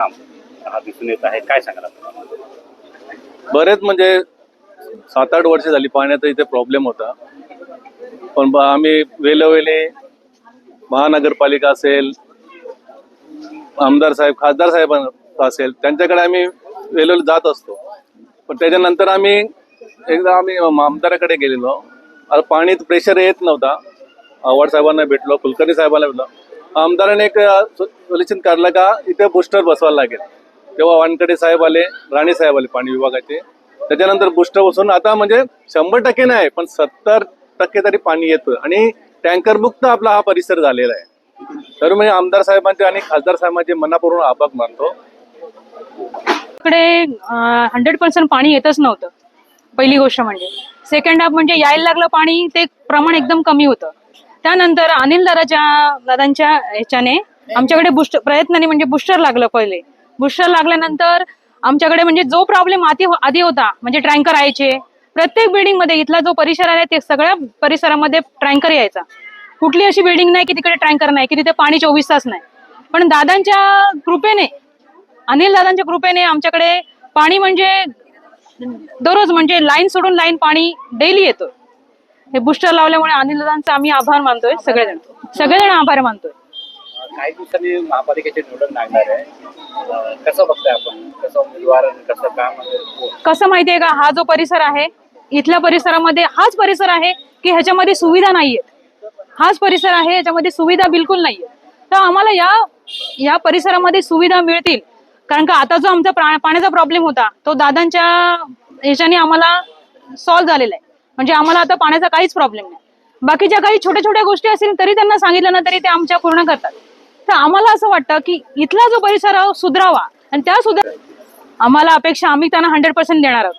हा दिसून येत आहे. काय सांगाल बरेच म्हणजे सात आठ वर्ष झाली पाण्याचा इथे प्रॉब्लेम होता. पण आम्ही वेळोवेळी महानगरपालिका असेल आमदार साहेब खासदार साहेब असेल त्यांच्याकडे आम्ही वेळोवेळी जात असतो. पण त्याच्यानंतर आम्ही एकदा आम्ही आमदाराकडे गेलेलो. आता पाणी प्रेशर येत नव्हता. आव्हाड साहेबांना भेटलो कुलकर्णी साहेबांना भेटलो. आमदाराने एक सोल्युशन काढलं का इथे बुस्टर बसवायला लागेल. तेव्हा वानकडे साहेब आले राणे साहेब आले पाणी विभागाचे. त्याच्यानंतर बुस्टर बसून आता म्हणजे शंभर टक्के नाही पण सत्तर टक्के तरी पाणी येतं. आणि टँकर मुक्त आपला हा परिसर झालेला आहे. तर म्हणजे आमदार साहेबांचे आणि खासदार साहेबांचे मनापूर्वक आभार मानतो. इकडे हंड्रेड पर्सेंट पाणी येतच नव्हतं. पहिली गोष्ट म्हणजे. सेकंड हाफ म्हणजे यायला लागलं पाणी ते प्रमाण एकदम कमी होतं. त्यानंतर अनिल दादाच्या दादांच्या ह्याच्याने आमच्याकडे बुस्ट प्रयत्नाने म्हणजे बुस्टर लागलं पहिले. बुस्टर लागल्यानंतर आमच्याकडे म्हणजे जो प्रॉब्लेम आधी आधी होता म्हणजे ट्रँकर यायचे प्रत्येक बिल्डिंगमध्ये इथला जो परिसर आहे ते सगळ्या परिसरामध्ये ट्रँकर यायचा. कुठली अशी बिल्डिंग नाही की तिकडे ट्रँकर नाही की तिथे पाणी चोवीस तास नाही. पण दादांच्या कृपेने अनिल दादांच्या कृपेने आमच्याकडे पाणी म्हणजे दररोज म्हणजे लाईन सोडून लाईन पाणी डेली येतं. हे बुस्टर लावल्यामुळे अनिल दादांचा आम्ही आभार मानतोय सगळेजण. सगळेजण आभार मानतोय. काही दिवसांनी महापालिकेची निवडणूक लागणार आहे. कसं बघताय आपण? कसं उमेदवार आणि कसं काम आणि कोण? कसं माहितीये का? हा जो परिसर आहे इथल्या परिसरामध्ये हाच परिसर आहे की ह्याच्यामध्ये सुविधा नाहीयेत. हाच परिसर आहे याच्यामध्ये सुविधा बिलकुल नाहीये तर आम्हाला या या परिसरामध्ये सुविधा मिळतील. कारण का आता जो आमचा पाण्याचा प्रॉब्लेम होता तो दादांच्या ह्याच्याने आम्हाला सॉल्व्ह झालेला आहे. म्हणजे आम्हाला आता पाण्याचा काहीच प्रॉब्लेम नाही. बाकीच्या काही छोट्या छोट्या गोष्टी असतील तरी त्यांना सांगितलं ना तरी ते आमच्या पूर्ण करतात. तर आम्हाला असं वाटतं की इथला जो परिसर आहे, सुधरावा. आणि त्या सुधार आम्हाला अपेक्षा आम्ही त्यांना हंड्रेड पर्सेंट देणार आहोत.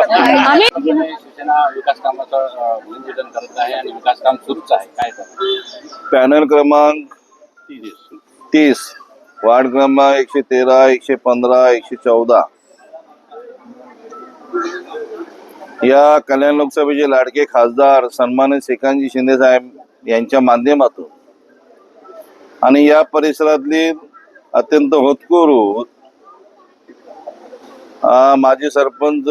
आम्ही त्यामुळे शिवसेना विकास कामाचं अं, भूमिपूजन करत आहे आणि विकास काम सुरूच आहे. काय करणार? पॅनल क्रमांक तीस. वार्ड क्रमांक एकशे तेरा एकशे पंधरा एकशे चौदा. या कल्याण लोकसभेचे लाडके खासदार सन्मानित श्रीकांतजी शिंदे साहेब यांच्या माध्यमातून आणि या परिसरातली अत्यंत होतकोरू माजी सरपंच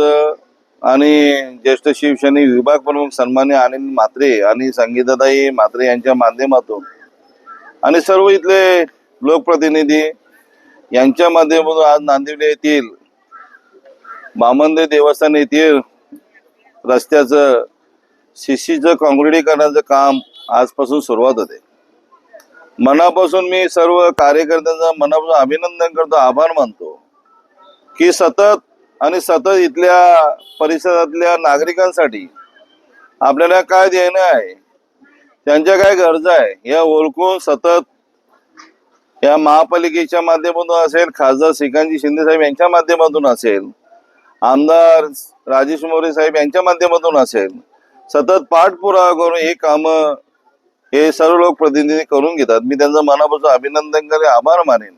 आणि ज्येष्ठ शिवसैनिक विभाग प्रमुख सन्मान्य अनिल म्हात्रे आणि संगीताताई म्हात्रे यांच्या माध्यमातून आणि सर्व इथले लोकप्रतिनिधी यांच्या माध्यमातून आज नांदिवली येथील बामंदे देवस्थान येथील रस्त्याचं शिशीचं काँक्रिटीकरणाचं काम आजपासून सुरुवात होते. मनापासून मी सर्व कार्यकर्त्यांचं मनापासून अभिनंदन करतो आभार मानतो की सतत आणि सतत इथल्या परिसरातल्या नागरिकांसाठी आपल्याला काय देणं आहे त्यांच्या काय गरजा आहे या ओळखून सतत या महापालिकेच्या माध्यमातून असेल खासदार श्रीकांतजी शिंदे साहेब यांच्या माध्यमातून असेल आमदार राजेश मोरे साहेब यांच्या माध्यमातून असेल सतत पाठपुरावा करून हे काम हे सर्व लोक प्रतिनिधी करून घेतात. मी त्यांचं मनापासून अभिनंदन करेन आभार मानेन.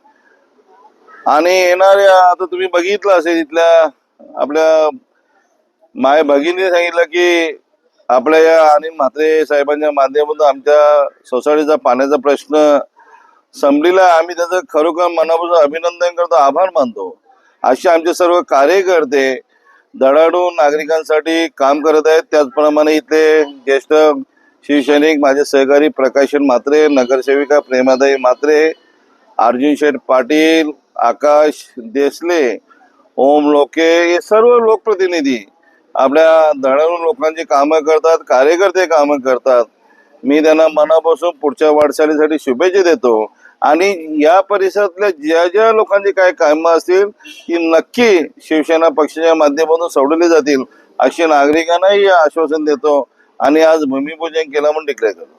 आणि येणाऱ्या आता तुम्ही बघितलं असेल इथल्या आपल्या माय भगिनीने सांगितलं की आपल्या या आणि म्हात्रे साहेबांच्या माध्यमातून आमच्या सोसायटीचा पाण्याचा प्रश्न संपलेला आम्ही त्याचं खरोखर मनापासून अभिनंदन करतो आभार मानतो. असे आमचे सर्व कार्यकर्ते धडाडून नागरिकांसाठी काम करत आहेत. त्याचप्रमाणे इथले ज्येष्ठ शिवसैनिक माझे सहकारी प्रकाशन म्हात्रे नगरसेविका प्रेमादाई म्हात्रे अर्जुन शेठ पाटील आकाश देसले ओम लोके हे सर्व लोकप्रतिनिधी आपल्या धडाडून लोकांची कामं करतात कार्यकर्ते कामं करतात. मी त्यांना मनापासून पुढच्या वाटचालीसाठी शुभेच्छा देतो. आणि या परिसरातल्या ज्या ज्या लोकांची काय कामं असतील ती नक्की शिवसेना पक्षाच्या माध्यमातून सोडवली जातील अशी नागरिकांनाही आश्वासन देतो. आणि आज भूमिपूजन केलं म्हणून डिक्लेअर करतो.